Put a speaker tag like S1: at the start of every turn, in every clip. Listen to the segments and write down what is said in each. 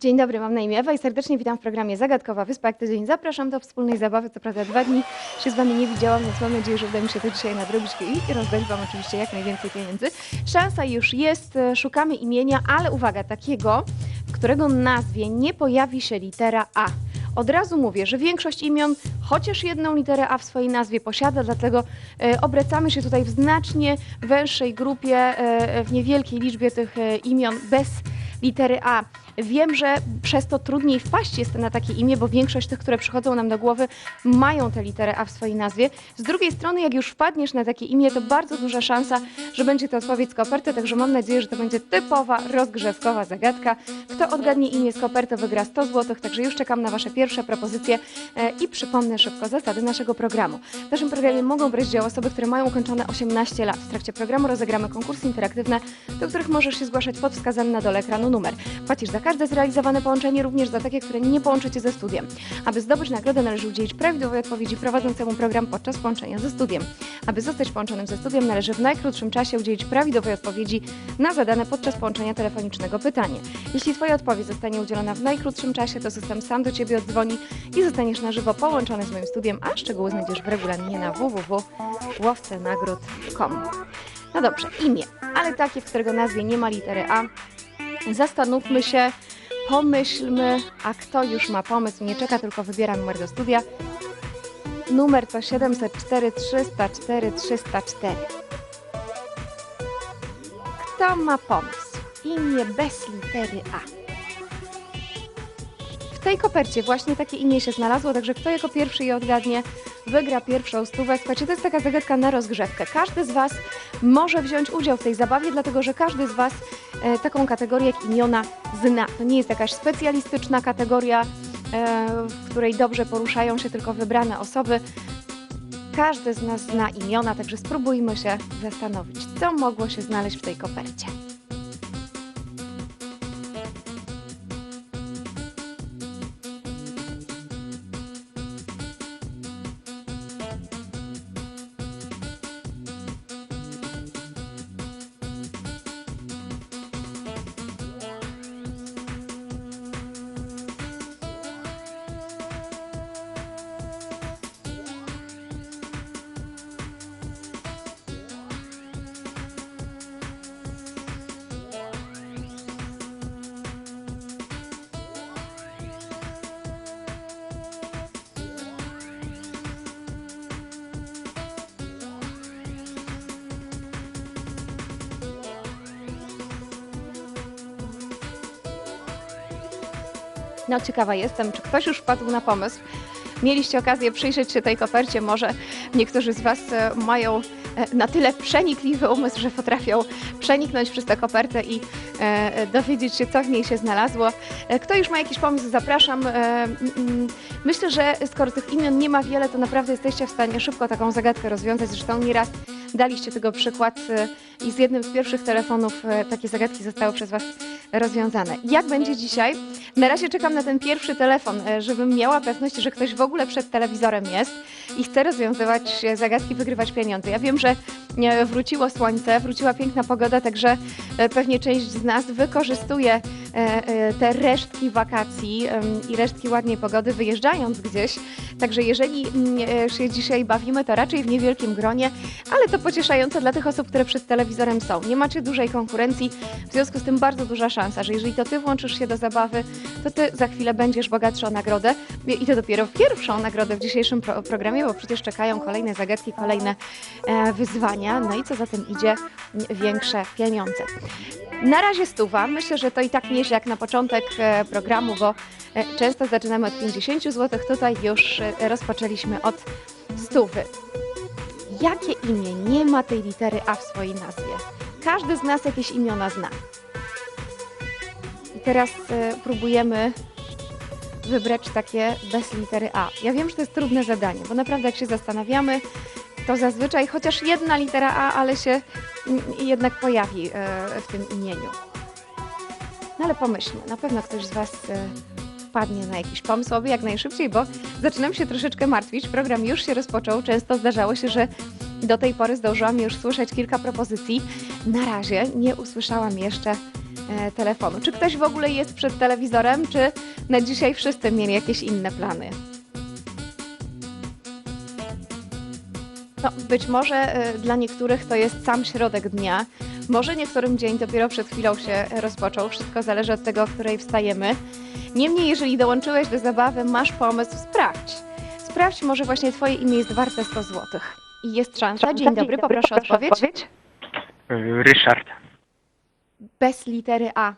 S1: Dzień dobry, mam na imię Ewa i serdecznie witam w programie Zagadkowa Wyspa. Jak tydzień zapraszam do wspólnej zabawy. Co prawda dwa dni się z Wami nie widziałam, więc mam nadzieję, że uda mi się to dzisiaj nadrobić i rozdać Wam oczywiście jak najwięcej pieniędzy. Szansa już jest, e, szukamy imienia, ale uwaga, takiego, w którego nazwie nie pojawi się litera A. Od razu mówię, że większość imion chociaż jedną literę A w swojej nazwie posiada, dlatego e, obracamy się tutaj w znacznie węższej grupie, e, w niewielkiej liczbie tych imion bez litery A. Wiem, że przez to trudniej wpaść jest na takie imię, bo większość tych, które przychodzą nam do głowy, mają tę literę A w swojej nazwie. Z drugiej strony, jak już wpadniesz na takie imię, to bardzo duża szansa, że będzie to odpowiedź z koperty, także mam nadzieję, że to będzie typowa, rozgrzewkowa zagadka. Kto odgadnie imię z koperty, wygra 100 zł, także już czekam na Wasze pierwsze propozycje e, i przypomnę szybko zasady naszego programu. W naszym programie mogą brać udział osoby, które mają ukończone 18 lat. W trakcie programu rozegramy konkursy interaktywne, do których możesz się zgłaszać pod wskazany na dole ekranu numer. Płacisz za każde zrealizowane połączenie, również za takie, które nie połączycie ze studiem. Aby zdobyć nagrodę, należy udzielić prawidłowej odpowiedzi prowadzącemu program podczas połączenia ze studiem. Aby zostać połączonym ze studiem, należy w najkrótszym czasie udzielić prawidłowej odpowiedzi na zadane podczas połączenia telefonicznego pytanie. Jeśli Twoja odpowiedź zostanie udzielona w najkrótszym czasie, to system sam do Ciebie oddzwoni i zostaniesz na żywo połączony z moim studiem, a szczegóły znajdziesz w regulaminie na www.łowcenagród.com. No dobrze, imię, ale takie, w którego nazwie nie ma litery A. Zastanówmy się, pomyślmy, a kto już ma pomysł, nie czeka, tylko wybiera numer do studia. Numer to 704 304 304. Kto ma pomysł? Imię bez litery A. W tej kopercie właśnie takie imię się znalazło, także kto jako pierwszy je odgadnie, wygra pierwszą stówę. Słuchajcie, to jest taka zagadka na rozgrzewkę. Każdy z Was może wziąć udział w tej zabawie, dlatego że każdy z Was taką kategorię jak imiona zna. To nie jest jakaś specjalistyczna kategoria, e, w której dobrze poruszają się tylko wybrane osoby. Każdy z nas zna imiona, także spróbujmy się zastanowić, co mogło się znaleźć w tej kopercie. No ciekawa jestem, czy ktoś już wpadł na pomysł. Mieliście okazję przyjrzeć się tej kopercie, może niektórzy z Was e, mają e, na tyle przenikliwy umysł, że potrafią przeniknąć przez tę kopertę i e, dowiedzieć się, co w niej się znalazło. E, Kto już ma jakiś pomysł, zapraszam. E, Myślę, że skoro tych imion nie ma wiele, to naprawdę jesteście w stanie szybko taką zagadkę rozwiązać. Zresztą nieraz daliście tego przykład e, i z jednym z pierwszych telefonów e, takie zagadki zostały przez Was rozwiązane. Jak będzie dzisiaj? Na razie czekam na ten pierwszy telefon, e, żebym miała pewność, że ktoś w ogóle przed telewizorem jest i chce rozwiązywać e, zagadki, wygrywać pieniądze. Ja wiem, że e, wróciło słońce, wróciła piękna pogoda, także pewnie część z nas wykorzystuje te resztki wakacji i resztki ładnej pogody, wyjeżdżając gdzieś. Także jeżeli mm, się dzisiaj bawimy, to raczej w niewielkim gronie, ale to pocieszające dla tych osób, które przed telewizorem są. Nie macie dużej konkurencji, w związku z tym bardzo duża szansa, że jeżeli to ty włączysz się do zabawy, to ty za chwilę będziesz bogatszy o nagrodę i to dopiero pierwszą nagrodę w dzisiejszym pro programie, bo przecież czekają kolejne zagadki, kolejne e, wyzwania, no i co za tym idzie, większe pieniądze. Na razie stuwa. Myślę, że to i tak nieźle jak na początek e, programu, bo e, często zaczynamy od 50 zł. Tutaj już e, rozpoczęliśmy od stówy. Jakie imię nie ma tej litery A w swojej nazwie? Każdy z nas jakieś imiona zna. Teraz e, próbujemy wybrać takie bez litery A. Ja wiem, że to jest trudne zadanie, bo naprawdę jak się zastanawiamy, to zazwyczaj chociaż jedna litera A, ale się jednak pojawi e, w tym imieniu. No ale pomyślmy, na pewno ktoś z Was e, wpadnie na jakiś pomysł, oby jak najszybciej, bo zaczynam się troszeczkę martwić. Program już się rozpoczął. Często zdarzało się, że do tej pory zdążyłam już słyszeć kilka propozycji. Na razie nie usłyszałam jeszcze telefonu. Czy ktoś w ogóle jest przed telewizorem, czy na dzisiaj wszyscy mieli jakieś inne plany? No, być może e, dla niektórych to jest sam środek dnia. Może niektórym dzień dopiero przed chwilą się rozpoczął. Wszystko zależy od tego, o której wstajemy. Niemniej, jeżeli dołączyłeś do zabawy, masz pomysł, sprawdź. Sprawdź, może właśnie Twoje imię jest warte 100 zł. I jest szansa. Dzień dobry, poproszę o odpowiedź.
S2: Ryszard.
S1: Bez litery A.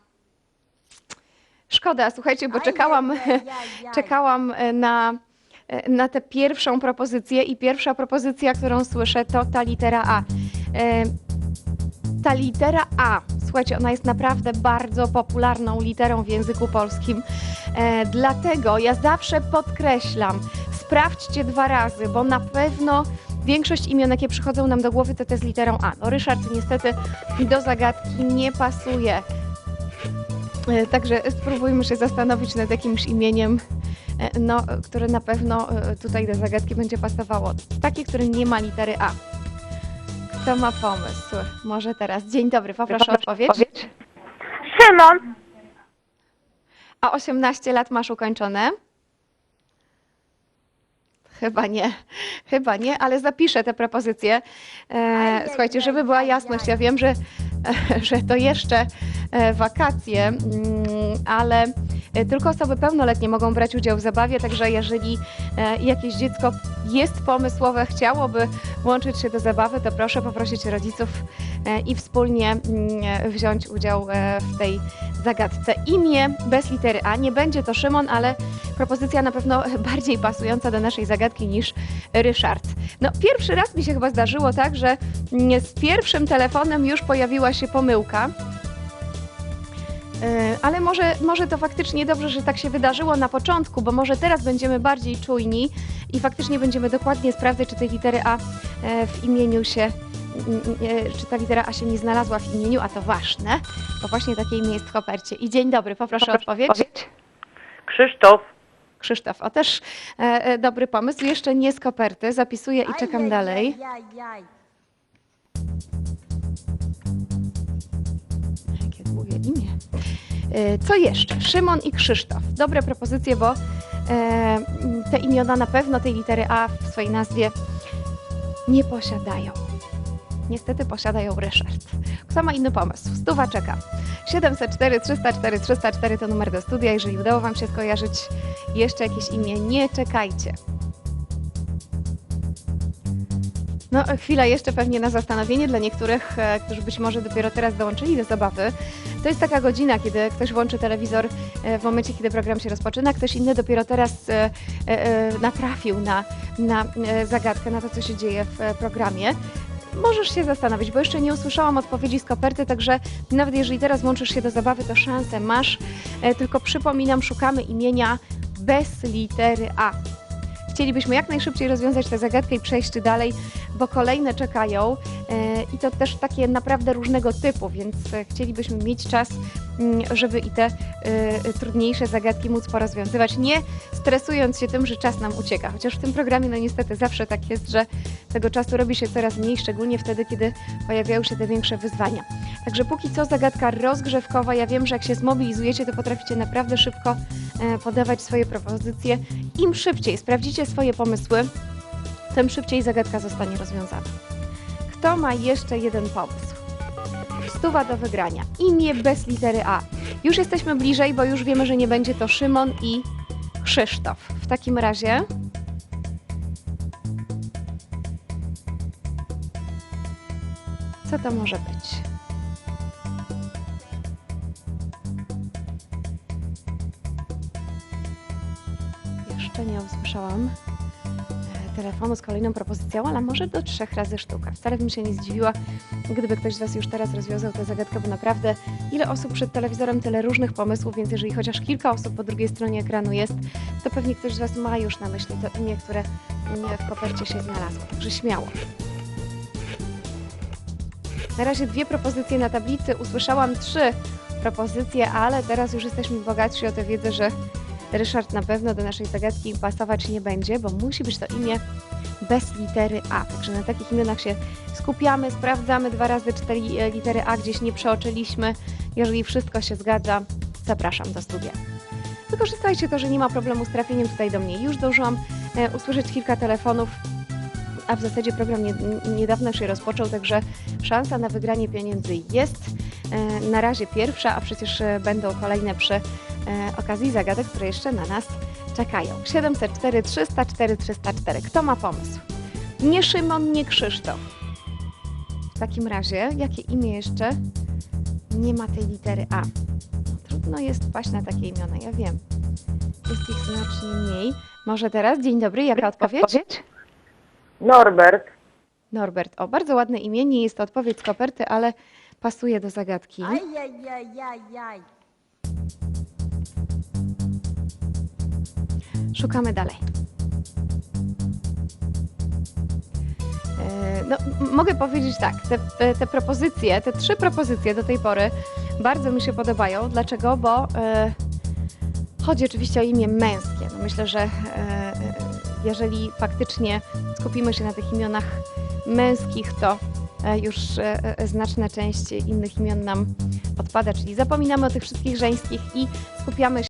S1: Szkoda, słuchajcie, bo czekałam, czekałam e, na, e, na tę pierwszą propozycję i pierwsza propozycja, którą słyszę, to ta litera A. E, Ta litera A, słuchajcie, ona jest naprawdę bardzo popularną literą w języku polskim. Dlatego ja zawsze podkreślam, sprawdźcie dwa razy, bo na pewno większość imion, jakie przychodzą nam do głowy, to te z literą A. No Ryszard niestety do zagadki nie pasuje. E, Także spróbujmy się zastanowić nad jakimś imieniem, e, no, które na pewno e, tutaj do zagadki będzie pasowało. Takie, które nie ma litery A. Kto ma pomysł? Może teraz. Dzień dobry, poproszę o odpowiedź.
S3: Szymon.
S1: A 18 lat masz ukończone? Chyba nie, chyba nie, ale zapiszę te propozycje. E, słuchajcie, żeby była jasność, ja wiem, że, że to jeszcze e, wakacje, mm, ale e, tylko osoby pełnoletnie mogą brać udział w zabawie, także jeżeli e, jakieś dziecko jest pomysłowe, chciałoby włączyć się do zabawy, to proszę poprosić rodziców i wspólnie mm, wziąć udział w tej zagadce. Imię bez litery A. Nie będzie to Szymon, ale propozycja na pewno bardziej pasująca do naszej zagadki niż Ryszard. No, pierwszy raz mi się chyba zdarzyło tak, że mm, z pierwszym telefonem już pojawiła się pomyłka. Yy, Ale może, może to faktycznie dobrze, że tak się wydarzyło na początku, bo może teraz będziemy bardziej czujni i faktycznie będziemy dokładnie sprawdzać, czy tej litery A e, w imieniu się, mm, e, czy ta litera A się nie znalazła w imieniu, a to ważne, bo właśnie takie imię jest w kopercie. I dzień dobry, poproszę o odpowiedź.
S3: Krzysztof.
S1: Krzysztof, o też e, e, dobry pomysł. Jeszcze nie z koperty, zapisuję i czekam dalej. Jakie długie imię. E, Co jeszcze? Szymon i Krzysztof. Dobre propozycje, bo e, te imiona na pewno tej litery A w swojej nazwie nie posiadają. Niestety posiadają Ryszard. Kto ma inny pomysł? Stuwa czeka. 704 304 304 to numer do studia. Jeżeli udało Wam się skojarzyć jeszcze jakieś imię, nie czekajcie. No, chwila jeszcze pewnie na zastanowienie dla niektórych, e, którzy być może dopiero teraz dołączyli do zabawy. To jest taka godzina, kiedy ktoś włączy telewizor e, w momencie, kiedy program się rozpoczyna, ktoś inny dopiero teraz e, natrafił na, na zagadkę, na to, co się dzieje w programie. Możesz się zastanowić, bo jeszcze nie usłyszałam odpowiedzi z koperty, także nawet jeżeli teraz włączysz się do zabawy, to szansę masz. E, Tylko przypominam, szukamy imienia bez litery A. Chcielibyśmy jak najszybciej rozwiązać tę zagadkę i przejść dalej, bo kolejne czekają e, i to też takie naprawdę różnego typu, więc e, chcielibyśmy mieć czas, żeby i te e, trudniejsze zagadki móc porozwiązywać, nie stresując się tym, że czas nam ucieka. Chociaż w tym programie, no niestety zawsze tak jest, że tego czasu robi się coraz mniej, szczególnie wtedy, kiedy pojawiają się te większe wyzwania. Także póki co zagadka rozgrzewkowa. Ja wiem, że jak się zmobilizujecie, to potraficie naprawdę szybko e, podawać swoje propozycje. Im szybciej sprawdzicie swoje pomysły, tym szybciej zagadka zostanie rozwiązana. Kto ma jeszcze jeden pomysł? Stuwa do wygrania. Imię bez litery A. Już jesteśmy bliżej, bo już wiemy, że nie będzie to Szymon i Krzysztof. W takim razie co to może być? Jeszcze nie usłyszałam telefonu z kolejną propozycją, ale może do trzech razy sztuka. Wcale bym się nie zdziwiła, gdyby ktoś z Was już teraz rozwiązał tę zagadkę, bo naprawdę ile osób przed telewizorem, tyle różnych pomysłów, więc jeżeli chociaż kilka osób po drugiej stronie ekranu jest, to pewnie ktoś z Was ma już na myśli to imię, które nie w kopercie się znalazło. Także śmiało. Na razie dwie propozycje na tablicy. Usłyszałam trzy propozycje, ale teraz już jesteśmy bogatsi o tę wiedzę, że Ryszard na pewno do naszej zagadki pasować nie będzie, bo musi być to imię bez litery A. Także na takich imionach się skupiamy, sprawdzamy dwa razy cztery e, litery A, gdzieś nie przeoczyliśmy, Jeżeli wszystko się zgadza, zapraszam do studia. Wykorzystajcie to, że nie ma problemu z trafieniem tutaj do mnie. Już zdążyłam e, usłyszeć kilka telefonów, a w zasadzie program nie, niedawno się rozpoczął, także szansa na wygranie pieniędzy jest. E, na razie pierwsza, a przecież e, będą kolejne przy okazji zagadek, które jeszcze na nas czekają. 704 304 304. Kto ma pomysł? Nie Szymon, nie Krzysztof. W takim razie, jakie imię jeszcze nie ma tej litery A? Trudno jest paść na takie imiona, ja wiem. Jest ich znacznie mniej. Może teraz? Dzień dobry, jaka odpowiedź?
S3: Norbert.
S1: Norbert. O, bardzo ładne imię. Nie jest to odpowiedź z koperty, ale pasuje do zagadki.
S4: Ajajajajaj.
S1: Szukamy dalej. E, No, mogę powiedzieć tak, te, te, propozycje, te trzy propozycje do tej pory bardzo mi się podobają. Dlaczego? Bo e, chodzi oczywiście o imię męskie. No myślę, że e, e, jeżeli faktycznie skupimy się na tych imionach męskich, to e, już znaczna część innych imion nam odpada, czyli zapominamy o tych wszystkich żeńskich i skupiamy się